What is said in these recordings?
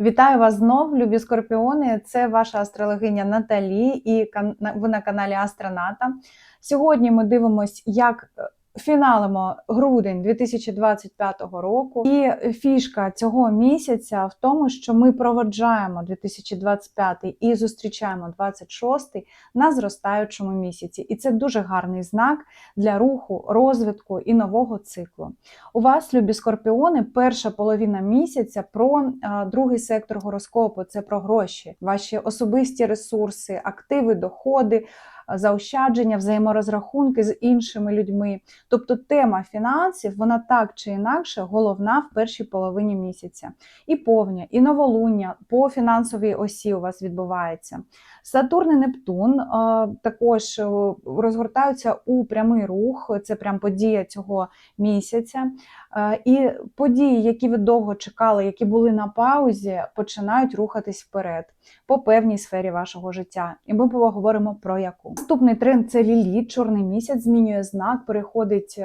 Вітаю вас знов, любі скорпіони. Це ваша астрологиня Наталі, і ви на каналі Астроната. Сьогодні ми дивимось, як е, фіналимо грудень 2025 року. І фішка цього місяця в тому, що ми проводжаємо 2025 і зустрічаємо 26 на зростаючому місяці. І це дуже гарний знак для руху, розвитку і нового циклу. У вас, любі скорпіони, перша половина місяця про а, другий сектор гороскопу це про гроші, ваші особисті ресурси, активи, доходи, заощадження, взаєморозрахунки з іншими людьми. Тобто тема фінансів, вона так чи інакше головна в першій половині місяця. І повня, і новолуння по фінансовій осі у вас відбувається. Сатурн і Нептун а, також е, розгортаються у прямий рух. Це прям подія цього місяця. Е, І події, які ви довго чекали, які були на паузі, починають рухатись вперед по певній сфері вашого життя. І ми поговоримо про яку. Наступний тренд це ліліт, чорний місяць, змінює знак, переходить.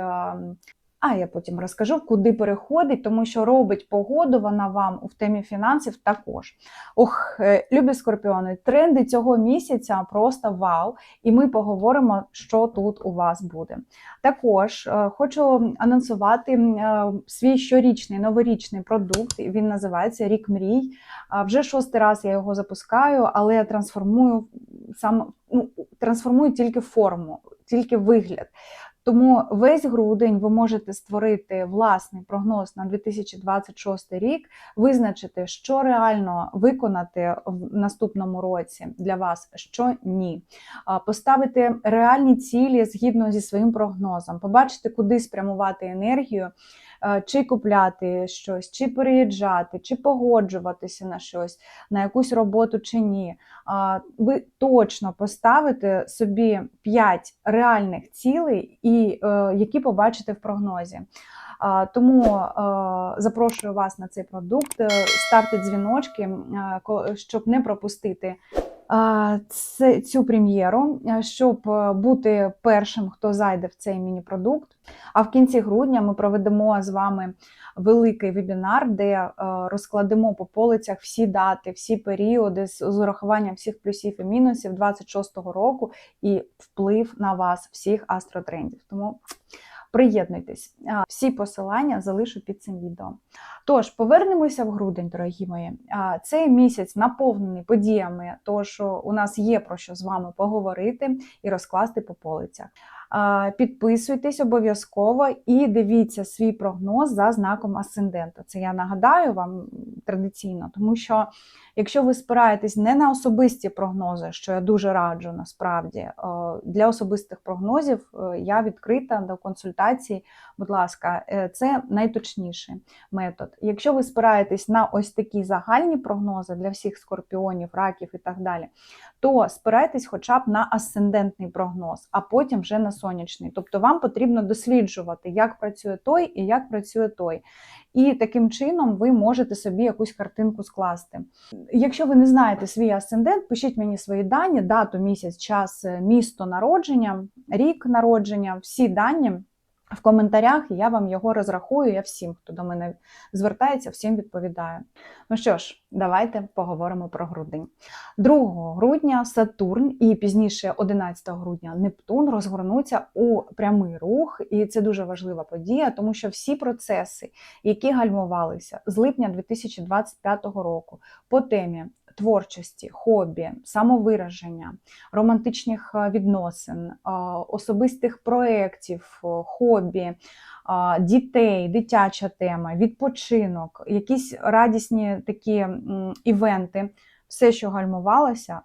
А я потім розкажу, куди переходить, тому що робить погоду вона вам в темі фінансів також. Ох, е, любі скорпіони, тренди цього місяця просто вау! І ми поговоримо, що тут у вас буде. Також е, хочу анонсувати е, свій щорічний новорічний продукт. Він називається Рік мрій. Вже шостий раз я його запускаю, але я трансформую сам ну, трансформую тільки форму, тільки вигляд. Тому весь грудень ви можете створити власний прогноз на 2026 рік, визначити, що реально виконати в наступному році для вас, що ні. Поставити реальні цілі згідно зі своїм прогнозом, побачити, куди спрямувати енергію, чи купляти щось, чи переїжджати, чи погоджуватися на щось, на якусь роботу чи ні. Ви точно поставите собі 5 реальних цілей, і е, які побачите в прогнозі. Тому е, запрошую вас на цей продукт. Е, Ставте дзвіночки, е, щоб не пропустити цю прем'єру, е, щоб е, бути першим, хто зайде в цей міні-продукт. А в кінці грудня ми проведемо з вами великий вебінар, де е, розкладемо по полицях всі дати, всі періоди з урахуванням всіх плюсів і мінусів 26-го року і вплив на вас, всіх астротрендів. Тому приєднуйтесь. Всі посилання залишу під цим відео. Тож, повернемося в грудень, дорогі мої. Цей місяць наповнений подіями, тож у нас є про що з вами поговорити і розкласти по полицях. Підписуйтесь обов'язково і дивіться свій прогноз за знаком асцендента. Це я нагадаю вам традиційно, тому що якщо ви спираєтесь не на особисті прогнози, що я дуже раджу насправді, е, для особистих прогнозів е, я відкрита до консультацій. Будь ласка, е, це найточніший метод. Якщо ви спираєтесь на ось такі загальні прогнози для всіх скорпіонів, раків і так далі, то спирайтесь хоча б на асцендентний прогноз, а потім вже на сонячний. Тобто вам потрібно досліджувати, як працює той і як працює той. І таким чином ви можете собі якусь картинку скласти. Якщо ви не знаєте свій асцендент, пишіть мені свої дані, дату, місяць, час, е, місто народження, рік народження, всі дані. В коментарях і я вам його розрахую. Я всім, хто до мене звертається, всім відповідаю. Ну що ж, давайте поговоримо про грудень. 2 грудня Сатурн і пізніше 11 грудня Нептун розгорнуться у прямий рух, і це дуже важлива подія, тому що всі процеси, які гальмувалися з липня 2025 року по темі творчості, хобі, самовираження, романтичних е, відносин, е, особистих проєктів, е, хобі, дітей, дитяча тема, відпочинок, якісь радісні такі івенти, все, що гальмувалося,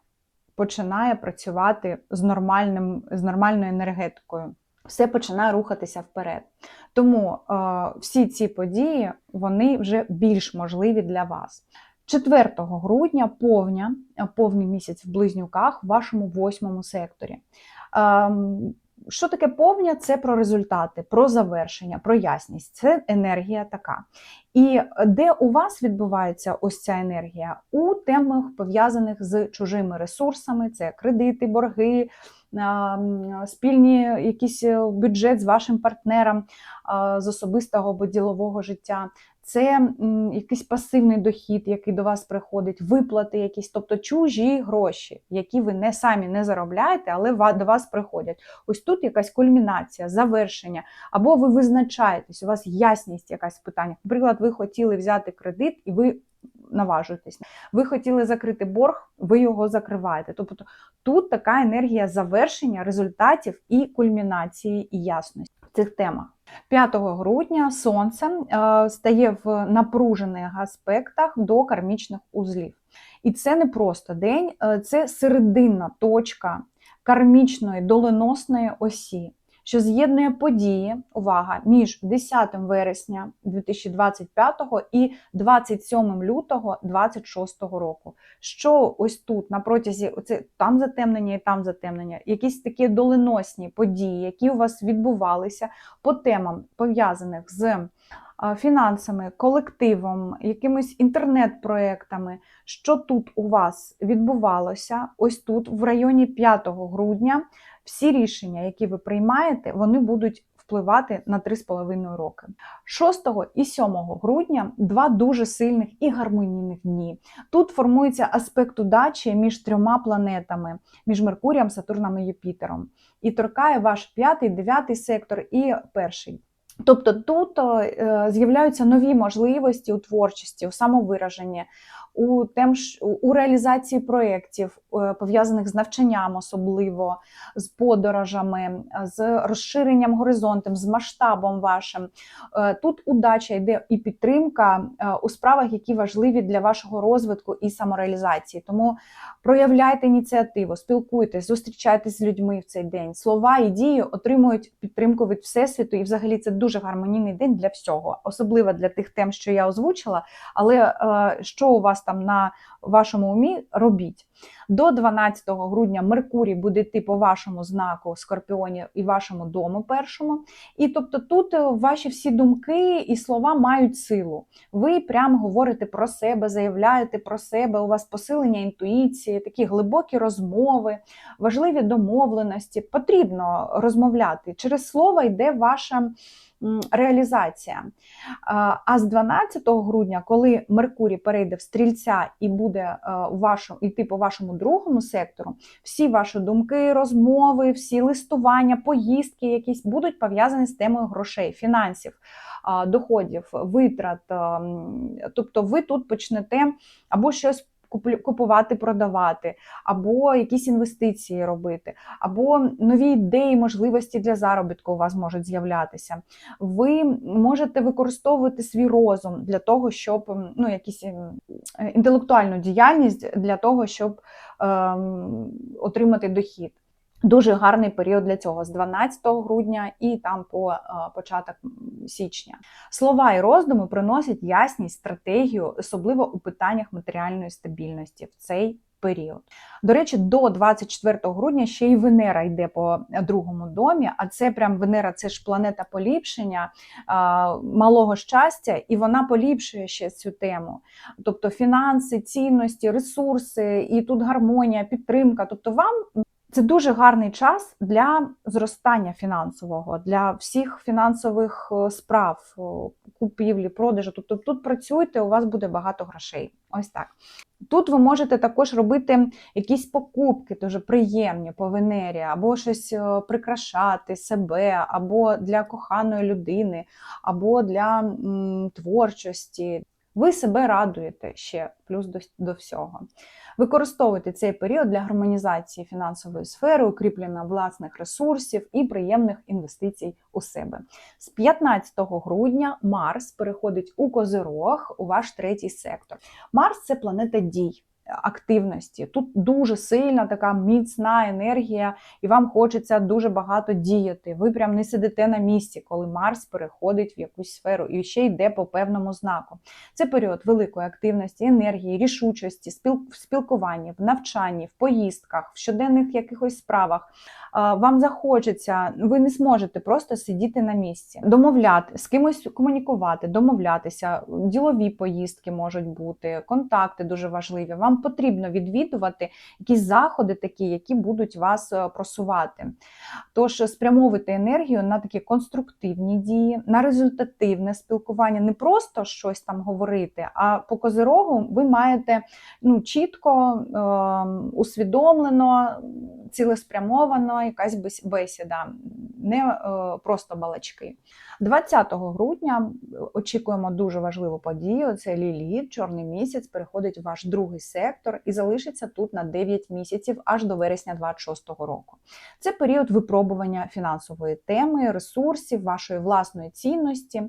починає працювати з, нормальним, з нормальною енергетикою. Все починає рухатися вперед. Тому е, всі ці події вони вже більш можливі для вас. 4 грудня повня, е, повний місяць в близнюках в вашому восьмому секторі. Ем, Що таке повня? Це про результати, про завершення, про ясність. Це енергія така. І де у вас відбувається ось ця енергія? У темах пов'язаних з чужими ресурсами, це кредити, борги, ем, спільні якийсь е, бюджет з вашим партнером е, з особистого або ділового життя. Це якийсь пасивний дохід, який до вас приходить, виплати якісь, тобто чужі гроші, які ви не самі не заробляєте, але до вас приходять. Ось тут якась кульмінація, завершення, або ви визначаєтесь, у вас ясність якась в питаннях. Наприклад, ви хотіли взяти кредит і ви наважуєтесь. Ви хотіли закрити борг, ви його закриваєте. Тобто тут така енергія завершення результатів і кульмінації і ясності цих темах. 5 грудня сонце е, стає в напружених аспектах до кармічних узлів. І це не просто день, е, це серединна точка кармічної доленосної осі, що з'єднує події, увага, між 10 вересня 2025 і 27 лютого 2026 року. Що ось тут на протязі оце там затемнення і там затемнення, якісь такі доленосні події, які у вас відбувалися по темам пов'язаних з фінансами, колективом, якимись інтернет-проектами, що тут у вас відбувалося, ось тут, в районі 5 грудня, всі рішення, які ви приймаєте, вони будуть впливати на 3,5 роки. 6 і 7 грудня два дуже сильних і гармонійних дні. Тут формується аспект удачі між трьома планетами, між Меркурієм, Сатурном і Юпітером. І торкає ваш п'ятий, дев'ятий сектор і перший. Тобто тут е, з'являються нові можливості у творчості, у самовираженні, у, тем, у реалізації проєктів, е, пов'язаних з навчанням, особливо з подорожами, з розширенням горизонтом, з масштабом вашим. Е, Тут удача йде і підтримка е, у справах, які важливі для вашого розвитку і самореалізації. Тому проявляйте ініціативу, спілкуйтесь, зустрічайтесь з людьми в цей день. Слова і дії отримують підтримку від всесвіту, і взагалі це дуже гармонійний день для всього, особливо для тих тем, що я озвучила. Але що у вас там на вашому умі, робіть. До 12 грудня Меркурій буде йти по вашому знаку Скорпіоні і вашому дому першому. І тобто тут е, ваші всі думки і слова мають силу. Ви прямо говорите про себе, заявляєте про себе, у вас посилення інтуїції, такі глибокі розмови, важливі домовленості. Потрібно розмовляти. Через слово йде ваша реалізація. А з 12 грудня, коли Меркурій перейде в стрільця і буде е, у вашому йти по вашому другому сектору, всі ваші думки, розмови, всі листування, поїздки якісь будуть пов'язані з темою грошей, фінансів, доходів, витрат. Тобто ви тут почнете або щось купувати, продавати, або якісь інвестиції робити, або нові ідеї, можливості для заробітку у вас можуть з'являтися. Ви можете використовувати свій розум для того, щоб ну, якісь інтелектуальну діяльність для того, щоб ем, отримати дохід. Дуже гарний період для цього з 12 грудня і там по е, початок січня. Слова і роздуми приносять ясність, стратегію, особливо у питаннях матеріальної стабільності в цей період. До речі, до 24 грудня ще й Венера йде по другому домі, а це прям Венера, це ж планета поліпшення малого щастя, і вона поліпшує ще цю тему. Тобто фінанси, цінності, ресурси, і тут гармонія, підтримка. Тобто, вам це дуже гарний час для зростання фінансового, для всіх фінансових е, справ, купівлі, продажу. Тобто тут працюйте, у вас буде багато грошей. Ось так. Тут ви можете також робити якісь покупки дуже приємні по Венері, або щось е, прикрашати себе, або для коханої людини, або для м, творчості. Ви себе радуєте ще плюс до, до всього. Використовуйте цей період для гармонізації фінансової сфери, укріплення власних ресурсів і приємних інвестицій у себе. З 15 грудня Марс переходить у Козирог, у ваш третій сектор. Марс це планета дій. Активності тут дуже сильна така міцна енергія, і вам хочеться дуже багато діяти. Ви прям не сидите на місці, коли Марс переходить в якусь сферу і ще йде по певному знаку. Це період великої активності, енергії, рішучості, в спілкуванні, в навчанні, в поїздках, в щоденних якихось справах. Вам захочеться, ви не зможете просто сидіти на місці, домовляти з кимось комунікувати, домовлятися. Ділові поїздки можуть бути, контакти дуже важливі. Вам потрібно відвідувати якісь заходи, такі, які будуть вас е, просувати. Тож спрямовуйте енергію на такі конструктивні дії, на результативне спілкування, не просто щось там говорити, а по козирогу ви маєте ну, чітко, е, усвідомлено, цілеспрямовано якась бесіда, не е, просто балачки. 20 грудня очікуємо дуже важливу подію. Це Ліліт, чорний місяць, переходить в ваш другий сектор і залишиться тут на 9 місяців аж до вересня 26-го року. Це період випробування фінансової теми, ресурсів, вашої власної цінності.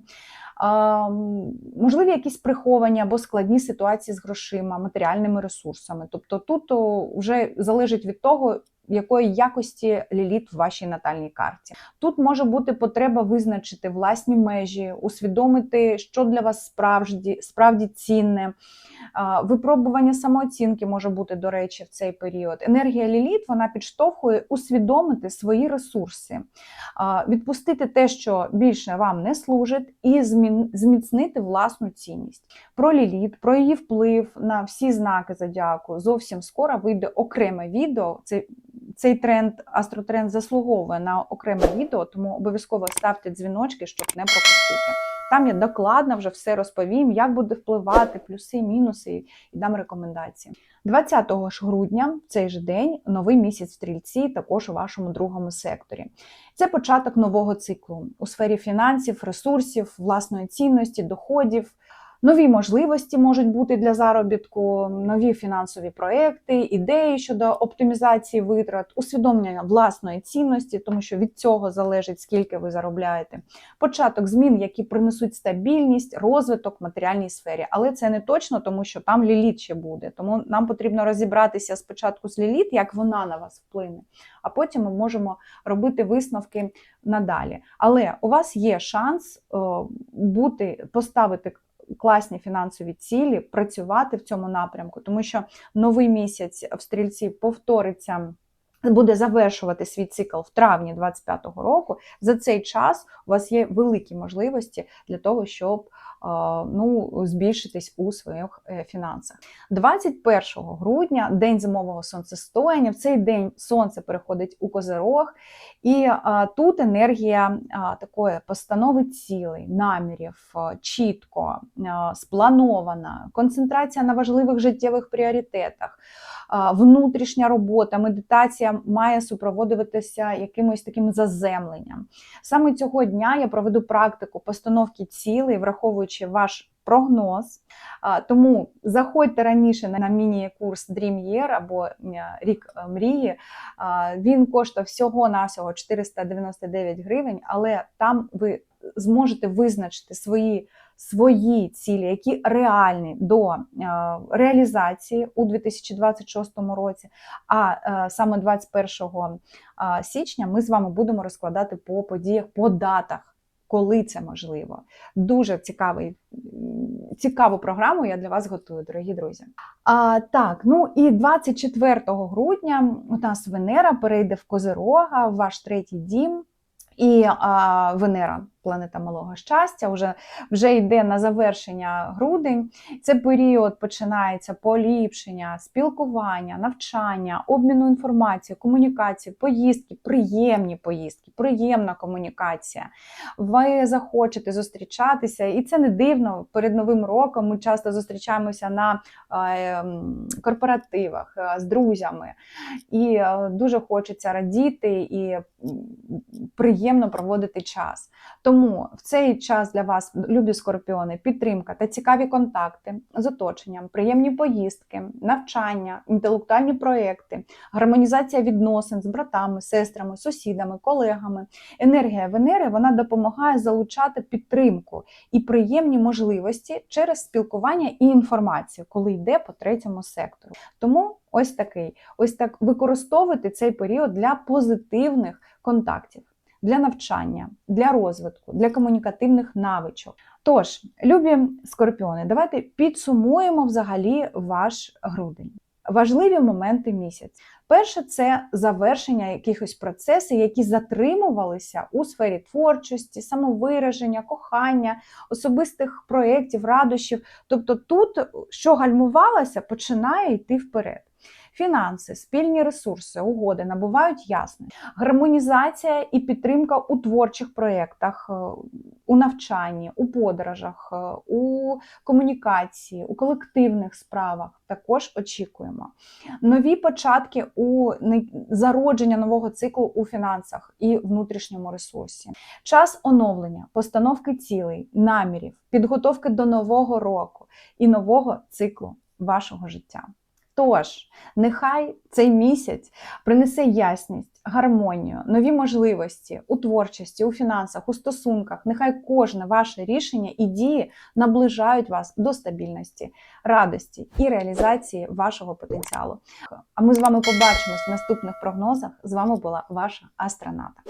Можливі якісь приховані або складні ситуації з грошима, матеріальними ресурсами. Тобто тут вже залежить від того, якої якості ліліт в вашій натальній карті. Тут може бути потреба визначити власні межі, усвідомити, що для вас справді, справді цінне. Випробування самооцінки може бути, до речі, в цей період. Енергія ліліт вона підштовхує усвідомити свої ресурси, відпустити те, що більше вам не служить, і зміцнити власну цінність. Про ліліт, про її вплив на всі знаки зодіаку зовсім скоро вийде окреме відео. Це цей тренд, астротренд заслуговує на окреме відео, тому обов'язково ставте дзвіночки, щоб не пропустити. Там я докладно вже все розповім, як буде впливати, плюси, мінуси і дам рекомендації. 20 ж грудня, в цей же день, новий місяць стрільці, також у вашому другому секторі. Це початок нового циклу у сфері фінансів, ресурсів, власної цінності, доходів. Нові можливості можуть бути для заробітку, нові фінансові проекти, ідеї щодо оптимізації витрат, усвідомлення власної цінності, тому що від цього залежить скільки ви заробляєте. Початок змін, які принесуть стабільність, розвиток в матеріальній сфері. Але це не точно, тому що там ліліт ще буде. Тому нам потрібно розібратися спочатку з ліліт, як вона на вас вплине, а потім ми можемо робити висновки надалі. Але у вас є шанс е, бути, поставити класні фінансові цілі, працювати в цьому напрямку, тому що новий місяць в стрільці повториться. Буде завершувати свій цикл в травні 25-го року. За цей час у вас є великі можливості для того, щоб ну, збільшитись у своїх е, фінансах. 21 грудня, день зимового сонцестояння. В цей день сонце переходить у козирог, і тут енергія такої постанови цілей, намірів, чітко спланована, концентрація на важливих життєвих пріоритетах, внутрішня робота, медитація має супроводжуватися якимось таким заземленням. Саме цього дня я проведу практику постановки цілей, враховуючи ваш прогноз. Тому заходьте раніше на міні-курс Dream Year або рік е, мрії. Він коштує всього-навсього 499 гривень, але там ви зможете визначити свої, свої цілі, які реальні до е, реалізації у 2026 році. А е, саме 21 е, січня ми з вами будемо розкладати по подіях, по датах. Коли це можливо, дуже цікавий, цікаву програму я для вас готую, дорогі друзі. А, так, ну і 24 грудня у нас Венера перейде в Козирога, в ваш третій дім. І а, Венера, планета малого щастя, вже, вже йде на завершення грудень. Це період починається поліпшення, спілкування, навчання, обміну інформацією, комунікації, поїздки, приємні поїздки, приємна комунікація. Ви захочете зустрічатися, і це не дивно. Перед новим роком ми часто зустрічаємося на е, корпоративах е, з друзями, і е, дуже хочеться радіти і приємно проводити час. Тому в цей час для вас, любі скорпіони, підтримка та цікаві контакти з оточенням, приємні поїздки, навчання, інтелектуальні проекти, гармонізація відносин з братами, сестрами, сусідами, колегами. Енергія Венери вона допомагає залучати підтримку і приємні можливості через спілкування і інформацію, коли йде по третьому сектору. Тому ось такий, ось так використовуйте цей період для позитивних контактів для навчання, для розвитку, для комунікативних навичок. Тож, любі скорпіони, давайте підсумуємо взагалі ваш грудень. Важливі моменти місяця. Перше це завершення якихось процесів, які затримувалися у сфері творчості, самовираження, кохання, особистих проєктів, радощів. Тобто, тут, що гальмувалося, починає йти вперед. Фінанси, спільні ресурси, угоди набувають ясності. Гармонізація і підтримка у творчих проєктах, е, у навчанні, у подорожах, е, у комунікації, у колективних справах також очікуємо. Нові початки у зародження нового циклу у фінансах і внутрішньому ресурсі. Час оновлення, постановки цілей, намірів, підготовки до нового року і нового циклу вашого життя. Тож, нехай цей місяць принесе ясність, гармонію, нові можливості у творчості, у фінансах, у стосунках. Нехай кожне ваше рішення і дії наближають вас до стабільності, радості і реалізації вашого потенціалу. А ми з вами побачимось в наступних прогнозах. З вами була ваша астроната.